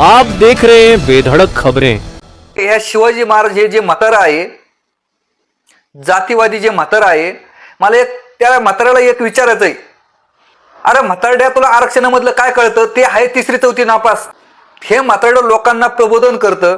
आप देख रहे हैं बेधड़क खबरें। ह्या शिवाजी महाराज हे जे म्हातारा आहे जातीवादी जे म्हातारा आहे मला एक त्या म्हाताऱ्याला एक विचारायचं आहे अरे म्हातारड्या तुला आरक्षणामधलं काय कळतं? ते आहे तिसरी चौथी नापास. हे म्हातारडं लोकांना प्रबोधन करतं.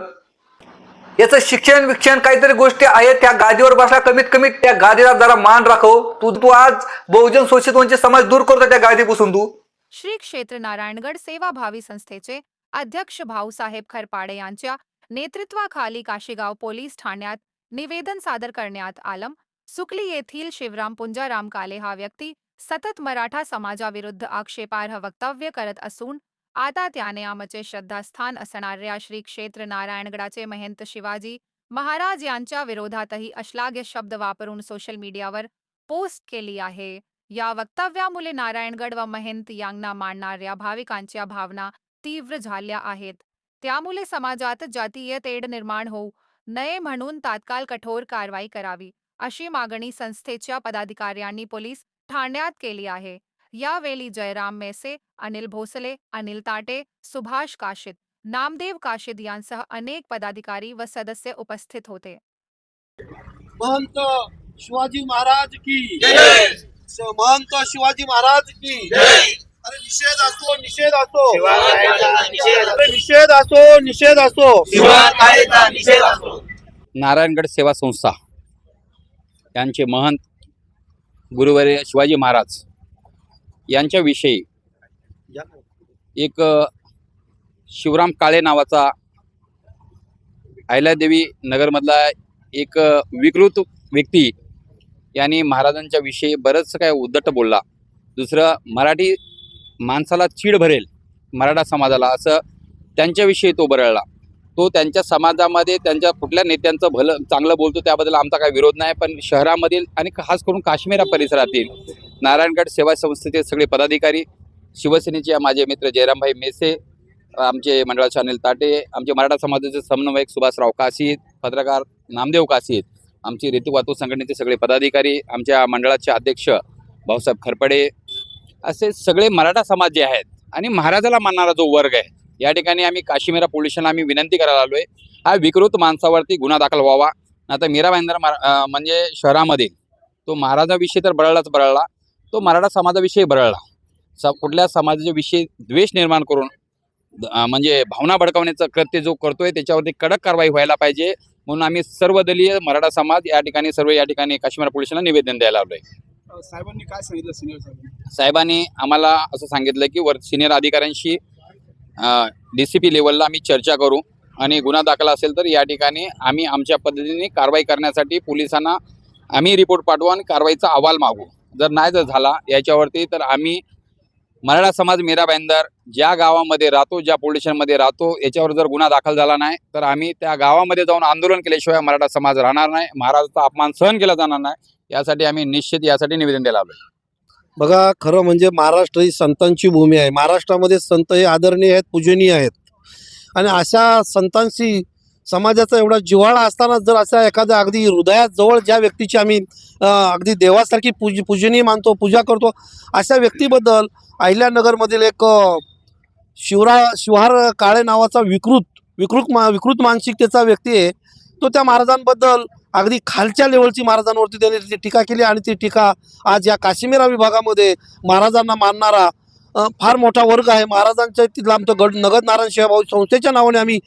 याचं शिक्षण विक्षण काहीतरी गोष्टी आहेत त्या गादीवर बसला कमीत कमी त्या गादीला जरा मान राखव. तू तू आज बहुजन शोषित वंचित समाज दूर करतो त्या गादीपासून तू. श्री क्षेत्र नारायणगड सेवाभावी संस्थेचे अध्यक्ष भाऊसाहेब खरपाडे यांच्या नेतृत्वाखाली काशीगाव पोलीस ठाण्यात निवेदन सादर करण्यात आलं सुकली येथील शिवराम पुंजाराम काले हा व्यक्ती सतत मराठा समाजाविरुद्ध आक्षेपार्ह वक्तव्य करत असून आता त्याने आमचे श्रद्धास्थान असणाऱ्या श्री क्षेत्र नारायणगडाचे महंत शिवाजी महाराज यांच्या विरोधातही अश्लाघ्य शब्द वापरून सोशल मीडियावर पोस्ट केली आहे. या वक्तव्यामुळे नारायणगड व महंत यांना मानणाऱ्या भाविकांच्या भावना तीव्र झाल्या आहेत. त्यामुळे समाजात जातीय तेढ निर्माण होऊ नये म्हणून तात्काळ कठोर कारवाई करावी अशी मागणी संस्थेच्या पदाधिकाऱ्यांनी पोलीस ठाण्यात केली आहे. यावेळी जयराम मेसे अनिल भोसले अनिल ताटे सुभाष काशिद नामदेव काशिद यांसह अनेक पदाधिकारी व सदस्य उपस्थित होते. महंत शिवाजी महाराज की महंत शिवाजी महाराज की अरे निषेध असो निषेध असो. अरे निषेध असो निषेध असो. नारायणगड सेवा संस्था. यांचे महंत गुरुवर्य शिवाजी महाराज. यांच्याविषयी एक शिवराम काळे नावाचा अहिल्यादेवी नगरमधला एक विकृत व्यक्ती यांनी महाराजांच्या विषयी बरंचसं काय उद्धट बोलला. दुसरं मराठी माणसाला चीड भरेल मराठा समाजाला असं त्यांच्याविषयी तो बरळला. तो त्यांच्या समाजामध्ये त्यांच्या कुठल्या नेत्यांचं भलं चांगलं बोलतो त्याबद्दल आमचा काही विरोध नाही पण शहरामधील आणि खास करून काश्मीर परिसरातील नारायणगड सेवा संस्थेचे सगळे पदाधिकारी शिवसेनेचे माझे मित्र जयरामभाई मेसे आमचे मंडळाचे अनिल ताटे आमचे मराठा समाजाचे समन्वयक सुभाषराव काशीत पत्रकार नामदेव काशीत आमची ऋतू वाहतूक संघटनेचे सगळे पदाधिकारी आमच्या मंडळाचे अध्यक्ष भाऊसाहेब खरपडे असे सगळे मराठा समाज जे आहेत आणि महाराजाला मानणारा जो वर्ग आहे या ठिकाणी आम्ही काशीमीरा पोलिसांना आम्ही विनंती करायला आलोय. हा विकृत माणसावरती गुन्हा दाखल व्हावा. आता मीरा भाईंदर म्हणजे शहरामध्ये तो महाराजाविषयी तर बरळलाच बरळला तो मराठा समाजाविषयी बरळला. स कुठल्या समाजाच्या विषयी द्वेष निर्माण करून म्हणजे भावना भडकवण्याचं कृत्य जो करतोय त्याच्यावरती कडक कारवाई व्हायला पाहिजे म्हणून आम्ही सर्वदलीय मराठा समाज या ठिकाणी सर्व या ठिकाणी काश्मीर पोलिसांना निवेदन द्यायला आलोय. साहेबांनी काय सांगितलं सिनियर साहेबांनी? साहेबांनी आम्हाला असं सांगितलं की वर सिनियर अधिकाऱ्यांशी डी सी पी लेवलला आम्ही चर्चा करू आणि गुन्हा दाखल असेल तर या ठिकाणी आम्ही आमच्या पद्धतीने कारवाई करण्यासाठी पोलिसांना आम्ही रिपोर्ट पाठवू आणि कारवाईचा अहवाल मागू. जर नाही जर झाला याच्यावरती तर आम्ही मराठा समाज मीरा भाईंदर ज्या गावामध्ये राहतो ज्या पोलीस राहतो याच्यावर जर गुन्हा दाखल झाला नाही तर आम्ही त्या गावामध्ये जाऊन आंदोलन केल्याशिवाय मराठा समाज राहणार नाही महाराजाचा अपमान सहन केला जाणार नाही. यासाठी आम्ही निश्चित यासाठी निवेदन द्यायला आलोय. बघा खरं म्हणजे महाराष्ट्र ही संतांची भूमी आहे. महाराष्ट्रामध्ये संत हे आदरणीय आहेत पूजनीय आहेत. आणि अशा संतांशी समाजाचा एवढा जिव्हाळा असताना जर अशा एखाद्या अगदी हृदयात जवळ ज्या व्यक्तीची आम्ही अगदी देवासारखी पूज पूजनीय मानतो पूजा करतो अशा व्यक्तीबद्दल अहिल्यानगरमधील एक शिवरा शिवहार काळे नावाचा विकृत विकृत मा विकृत मानसिकतेचा व्यक्ती आहे. तो त्या महाराजांबद्दल अगदी खालच्या लेवलची महाराजांवरती त्यांनी ती टीका केली आणि ती टीका आज या काश्मीरा विभागामध्ये महाराजांना मानणारा फार मोठा वर्ग आहे. महाराजांच्या तिथला आमचं गड नगद नारायण सेवाभाऊ संस्थेच्या नावाने आम्ही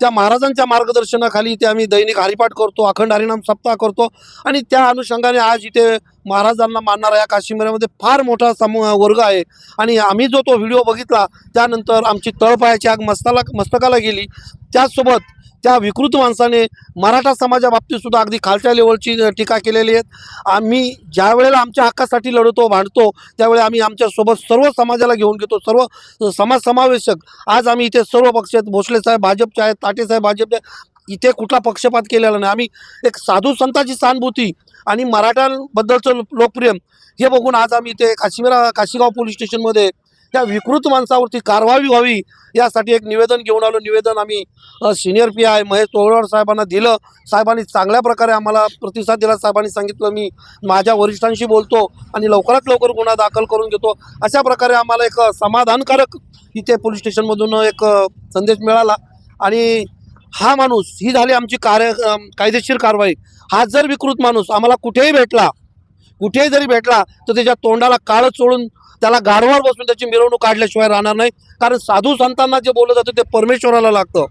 त्या महाराजांच्या मार्गदर्शनाखाली इथे आम्ही दैनिक हरिपाठ करतो अखंड हरिनाम सप्ताह करतो आणि त्या अनुषंगाने आज इथे महाराजांना मानणारा या काश्मीरामध्ये फार मोठा समूह वर्ग आहे. आणि आम्ही जो तो व्हिडिओ बघितला त्यानंतर आमची तळपायाची आग मस्ताला मस्तकाला गेली. त्याचसोबत त्या विकृत माणसाने मराठा समाजाबाबतीत सुद्धा अगदी खालच्या लेवलची टीका केलेली आहेत आम्ही ज्या वेळेला आमच्या हक्कासाठी लढतो भांडतो त्यावेळी आम्ही आमच्यासोबत सर्व समाजाला घेऊन घेतो सर्व समाज समावेशक. आज आम्ही इथे सर्व पक्ष आहेत भोसले साहेब भाजपचे आहेत ताटेसाहेब भाजपचे इथे कुठला पक्षपात केलेला नाही. आम्ही एक साधू संतांची सहानुभूती आणि मराठ्यांबद्दलचं लोकप्रेम हे बघून आज आम्ही इथे काश्मीरा काशीगाव पोलीस स्टेशनमध्ये त्या विकृत माणसावरती कारवाई व्हावी यासाठी एक निवेदन घेऊन आलो. निवेदन आम्ही senior P I Mahesh Torwad साहेबांना दिलं. साहेबांनी चांगल्या प्रकारे आम्हाला प्रतिसाद दिला. साहेबांनी सांगितलं मी माझ्या वरिष्ठांशी बोलतो आणि लवकरात लवकर गुन्हा दाखल करून घेतो. अशा प्रकारे आम्हाला एक समाधानकारक इथे पोलीस स्टेशनमधून एक संदेश मिळाला. आणि हा माणूस ही झाली आमची कार्य कायदेशीर कारवाई. हा जर विकृत माणूस आम्हाला कुठेही भेटला कुठेही जरी भेटला तर त्याच्या तोंडाला काळं चोळून त्याला गारवार बसून त्याची मिरवणूक काढल्याशिवाय राहणार नाही. कारण साधू संतांना जे बोलत जातं ते परमेश्वराला लागतं.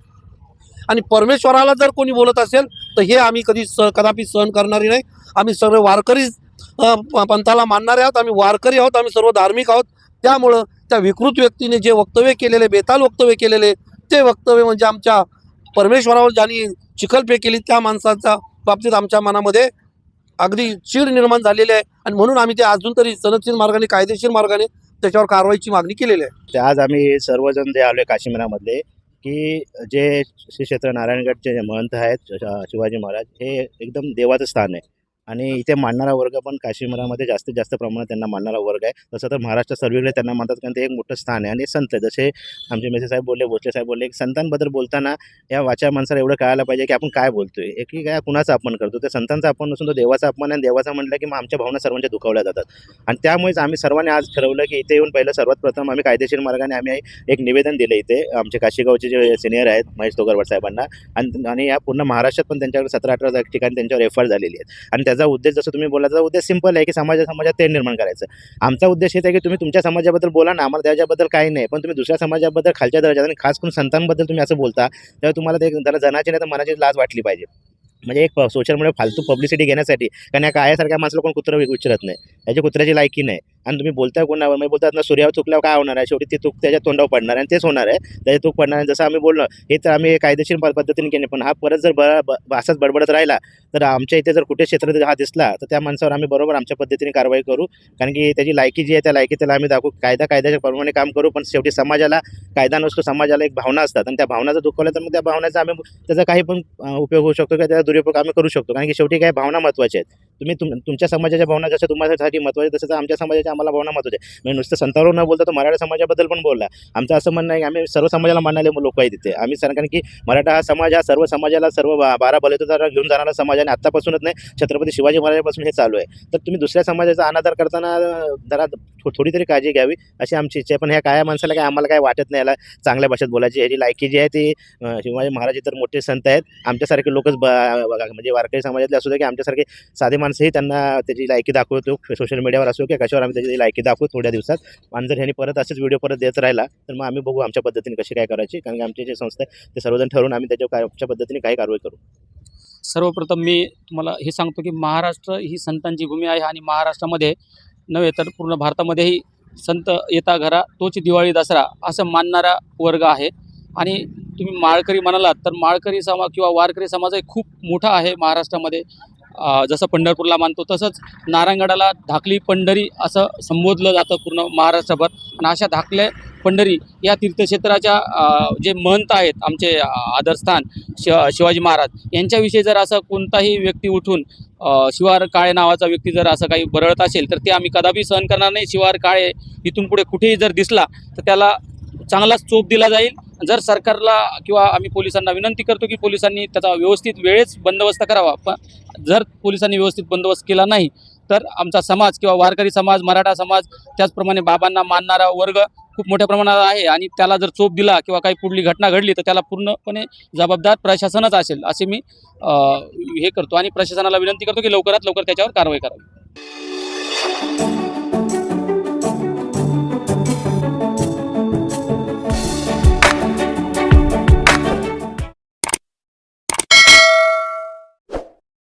आणि परमेश्वराला जर कोणी बोलत असेल तर हे आम्ही कधी स कदापि सहन करणारी नाही. आम्ही सर्व वारकरी पंथाला मानणारे आहोत. आम्ही वारकरी आहोत. आम्ही सर्व धार्मिक आहोत. त्यामुळं त्या विकृत व्यक्तीने जे वक्तव्य केलेले बेताल वक्तव्य केलेले ते वक्तव्य म्हणजे आमच्या परमेश्वरावर ज्यांनी चिखलपे केली त्या माणसाच्या बाबतीत आमच्या मनामध्ये अगदी चीड निर्माण झालेली आहे. आणि म्हणून आम्ही ते अजून तरी सनदशीर मार्गाने कायदेशीर मार्गाने त्याच्यावर कारवाईची मागणी केलेली आहे. ते आज आम्ही सर्वजण जे आलो आहे काश्मीरामधले की जे श्री क्षेत्र नारायणगडचे जे महंत आहेत शिवाजी महाराज हे एकदम देवाचं स्थान आहे. आणि इथे मानणारा वर्ग पण काश्मीरामध्ये जास्तीत जास्त प्रमाणात त्यांना मानणारा वर्ग आहे. तसं तर महाराष्ट्र सर्वीकडे त्यांना मानतात कारण ते एक मोठं स्थान आहे आणि संत आहे. जसे आमचे मेसे साहेब बोलले भोसले साहेब बोलले की संतांबद्दल बोलताना या वाच्या माणसाला एवढं कळायला पाहिजे की आपण काय बोलतोय. एक की काय कुणाचा अपमान करतो? ते संतांचा अपमान नसून तो देवाचा अपमान आहे आणि देवाचा म्हटलं की मग आमच्या भावना सर्वांच्या दुखावल्या जातात. आणि त्यामुळेच आम्ही सर्वांनी आज ठरवलं की इथे येऊन पहिलं सर्वात प्रथम आम्ही कायदेशीर मार्गाने आम्ही एक निवेदन दिलं इथे. आमचे काशीगावचे जे सिनियर आहेत महेश तोगरवाड साहेबांना. आणि आणि या पूर्ण महाराष्ट्रात पण त्यांच्याकडे सतरा अठरा ठिकाणी त्यांच्यावर एफ आर झालेली आहेत. आणि त्याचा उद्देश जसं तुम्ही बोला त्याचा उद्देश सिंपल आहे की समाजा समाजात ते निर्माण करायचं. आमचा उद्देश हेच आहे की तुम्ही तुमच्या समाजाबद्दल बोला ना आम्हाला त्याच्याबद्दल काही नाही. पण तुम्ही दुसऱ्या समाजाबद्दल खालच्या दर्जात आणि खास करून संतांबद्दल तुम्ही असं बोलता तेव्हा तुम्हाला ते जरा जनाची नाही तर मनाची लाज वाटली पाहिजे. म्हणजे एक सोशल मीडिया फालतू पब्लिसिटी घेण्यासाठी कारण या कायासारख्या माणसाला कोण कुत्रं विचारत नाही. याची कुत्र्याची लायकी नाही. आणि तुम्ही बोलताय कोणावर? म्हणजे बोलतात ना सूर्यावर चुकल्यावर काय होणार आहे? शेवटी ती चूक त्याच्या तोंडावर पडणार आहे आणि तेच होणार आहे. त्याच्या चूक पडणार आहे. जसं आम्ही बोललो हे तर आम्ही कायदेशीर पद्धतीने केले पण हा परत जर ब ब- असाच बडबडत राहिला तर आमच्या इथे जर कुठे क्षेत्र हा दिसला तर त्या माणसावर आम्ही बरोबर आमच्या पद्धतीने कारवाई करू. कारण की त्याची लायकी जी आहे त्या लायकी त्याला आम्ही दाखवू. कायदा कायद्याच्या प्रमाणे काम करू पण शेवटी समाजाला कायदा नसतो समाजाला एक भावना असतात. आणि त्या भावना जर दुखवल्या तर मग त्या भावनाचा आम्ही त्याचा काही पण उपयोग होऊ शकतो किंवा त्याचा दुरुपयोग आम्ही करू शकतो. कारण की शेवटी काही भावना महत्त्वाच्या आहेत. तुम्ही तुम तुमच्या समाजाच्या भावना जसं तुम्हासाठी महत्त्वाच्या तसं तर आमच्या समाजाच्या आम्हाला भावना महत्त्वाच्या आहेत. म्हणजे नुसतं संतावर न बोलता तो मराठा समाजाबद्दल पण बोलला. आमचं असं म्हणणं आहे की आम्ही सर्व समाजाला मानणारे लोक आहे तिथे आम्ही सर कारण की मराठा हा समाज हा सर्व समाजाला सर्व बारा बलुतेदार घेऊन जाणारा समाज आणि आत्तापासूनच नाही छत्रपती शिवाजी महाराजापासून हे चालू आहे. तर तुम्ही दुसऱ्या समाजाचा अनादर करताना जरा थो- थोडी तरी काळजी घ्यावी. अशी आमची इच्छा आहे. पण ह्या काय माणसाला काय आम्हाला काय वाटत नाही. याला चांगल्या भाषेत बोलायची. ह्याची लायकी जी आहे ती शिवाजी महाराज तर मोठे संत आहेत. आमच्यासारखे लोकच म्हणजे वारकरी समाजातले असू दे की आमच्यासारखे साधे माणसंही त्यांना त्याची लायकी दाखवतो सोशल मीडियावर असो किंवा कशावर आम्ही त्याची लायकी दाखवू थोड्या दिवसात. आणि जर ह्यांनी परत असेच व्हिडिओ परत देत राहिला तर मग आम्ही बघू आमच्या पद्धतीने कशी काय करायची. कारण की आमची जे संस्था आहे ते सर्वजण ठरवून आम्ही त्याच्या काय आमच्या पद्धतीने काही कारवाई करू. सर्वप्रथम मी तुम्हाला हे सांगतो की महाराष्ट्र ही संतांची भूमी आहे आणि महाराष्ट्रामध्ये नव्हे तर पूर्ण भारतामध्येही संत येता घरा तोच दिवाळी दसरा असं मानणारा वर्ग आहे. आणि तुम्ही माळकरी म्हणालात तर माळकरी समाज किंवा वारकरी समाज हे खूप मोठा आहे महाराष्ट्रामध्ये. जसं पंढरपूरला मानतो तसंच नारायणगडाला धाकली पंढरी असं संबोधलं जातं पूर्ण महाराष्ट्रभर. आणि अशा धाकल्या पंढरी या तीर्थक्षेत्राच्या जे महंत आहेत आमचे आदरस्थान शि शिवाजी महाराज यांच्याविषयी जर असं कोणताही व्यक्ती उठून शिवार काळे नावाचा व्यक्ती जर असं काही बरळत असेल तर ते आम्ही कदापि सहन करणार नाही. शिवार काळे इथून पुढे कुठेही जर दिसला तर त्याला चांगलाच चोप दिला जाईल. जर सरकारला किंवा आम्ही पोलिसांना विनंती करतो की पोलिसांनी त्याचा व्यवस्थित वेळेच बंदोबस्त करावा पण जर पोलिसांनी व्यवस्थित बंदोबस्त केला नाही तर आमचा समाज किंवा वारकरी समाज मराठा समाज त्याचप्रमाणे बाबांना मानणारा वर्ग खूप मोठ्या प्रमाणात आहे आणि त्याला जर चोप दिला किंवा काही पुढली घटना घडली तर त्याला पूर्णपणे जबाबदार प्रशासनच असेल असे मी हे करतो आणि प्रशासनाला विनंती करतो की लवकरात लवकर त्याच्यावर कारवाई करावी.